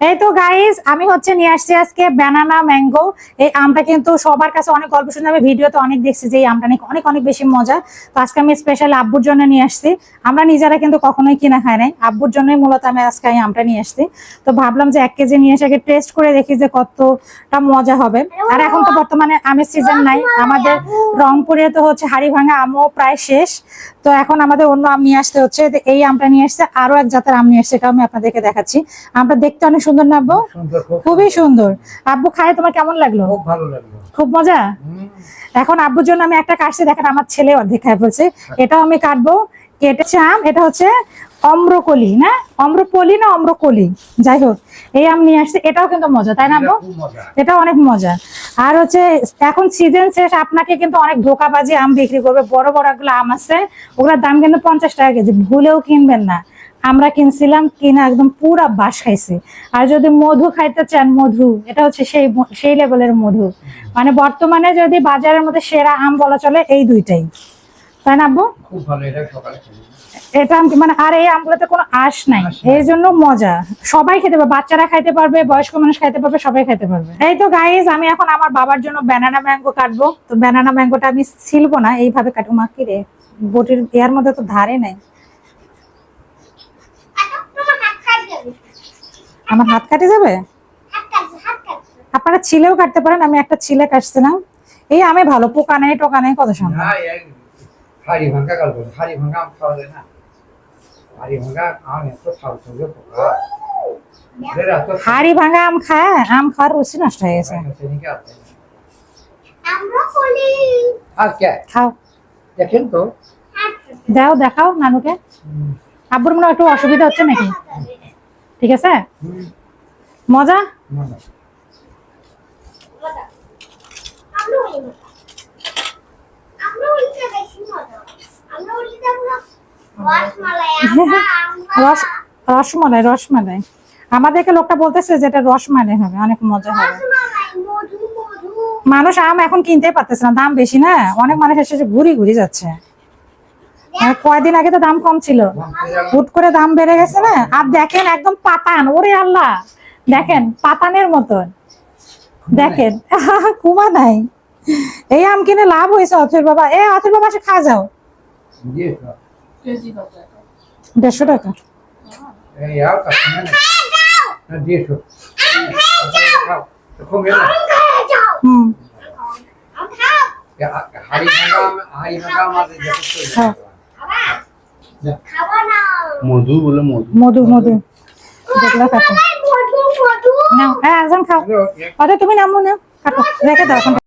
এই তো গাইস আমি হচ্ছে নিয়ে আসছি আজকে ব্যানানা ম্যাঙ্গো এই আমটা কিন্তু সবার কাছে অনেক গল্প শুনে আমি ভিডিওতে অনেক দেখছি যে এই আমটা নাকি অনেক অনেক বেশি মজা। তো আজকে আমি স্পেশাল আব্বুর জন্য নিয়ে আসছি। আমরা নিজেরা কিন্তু কখনোই কিনা খাই নাই। আব্বুর জন্যই মূলত আমি আজকে এই আমটা নিয়ে আসছি। তো ভাবলাম যে এক কেজি নিয়ে এসে টেস্ট করে দেখি যে কতটা মজা হবে। আর এখন তো বর্তমানে আমের সিজন নাই। আমাদের রংপুরে তো হচ্ছে হাড়ি ভাঙা আমও প্রায় শেষ। তো এখন আমাদের অন্য আম নিয়ে আসতে হচ্ছে। এই আমটা নিয়ে আসছে আরও এক জাতের আম নিয়ে আসছে এটা আমি আপনাদেরকে দেখাচ্ছি। আমটা দেখতে অনেক সুন্দর না আব্বু? খুবই সুন্দর। আব্বু খায় তোমার কেমন লাগল? খুব ভালো লাগল। খুব মজা? এখন আব্বুর জন্য আমি একটা কাটছি দেখেন আমার ছেলে অর্ধেক খায় ফেলছে। এটাও আমি কাটবো। কেটেছে আম এটা হচ্ছে অম্রকলি না? অম্রপলি না অম্রকলি? যাই হোক এই আম নিয়ে আসছে এটাও কিন্তু মজা তাই না আব্বু? এটা অনেক মজা। আর হচ্ছে এখন সিজন শেষ আপনাকে কিন্তু অনেক ধোকাবাজি আম বিক্রি করবে। বড় বড়গুলো আম আছে ওগুলোর দাম কিন্তু পঞ্চাশ টাকা কেজি ভুলেও কিনবেন না। আমরা কিনছিলাম কিনা একদম পুরা বাস খাইছে। আর যদি মধু খাইতে চান মধু এটা হচ্ছে সেই সেই লেভেলের মধু। মানে বর্তমানে যদি বাজারের মধ্যে সেরা আম বলা চলে এই দুইটাই। তাই না আব্বু? খুব ভালো এটা মানে আর এই আমগুলোতে কোনো আঁশ নাই। এই জন্য মজা। সবাই খেতে পারবে বাচ্চারা খাইতে পারবে বয়স্ক মানুষ খাইতে পারবে সবাই খেতে পারবে। এই তো গাইজ আমি এখন আমার বাবার জন্য ব্যানানা ম্যাঙ্গো কাটবো। তো ব্যানানা ম্যাঙ্গোটা আমি ছিলবো না এইভাবে কাটবো। মা কি রে? বটির এর মধ্যে তো ধারে নাই। আমার হাত কাটে যাবে? আপনারা ছিলেও কাটতে পারেন আমি একটা ছিলে কাটছিলাম। এই আমি ভালো পোকা নেই টোকা নেই কত সুন্দর হাড়ি ভাঙা গল্প হাড়ি ভাঙা আম খাওয়া যায় না। হাড়ি ভাঙা আম এত খাওয়া চলবে পোকা। হাড়ি ভাঙা আম খায় আম খাওয়ার রুচি নষ্ট হয়ে গেছে। আর কে? খাও। দেখেন তো। দাও দেখাও নানুকে। আব্বুর মনে হয় একটু অসুবিধা হচ্ছে নাকি? ঠিক আছে? মজা। রসমালাই রসমালাই। আমাদেরকে লোকটা বলতেছে যে এটা রসমালাই হবে অনেক মজা হবে। মানুষ আম এখন কিনতেই পারতেছে না দাম বেশি না? অনেক মানুষ এসে ঘুরি ঘুরি যাচ্ছে। আর কয়দিন আগে তো দাম কম ছিল। হুট করে দাম বেড়ে গেছে না? আর দেখেন একদম পাতান ওরে আল্লাহ। দেখেন পাতানের মতন। দেখেন কুমা নাই। এই আম কিনে লাভ হয়েছে অথর বাবা। এ অথর বাবা সে খা যাও। দেড়শো টাকা। হুম। মধু বলে মধু। মধু মধু। দেখলা কাটো নাও হ্যাঁ একজন খাও। অত তুমি নামো না। কাটো রেখে দাও এখন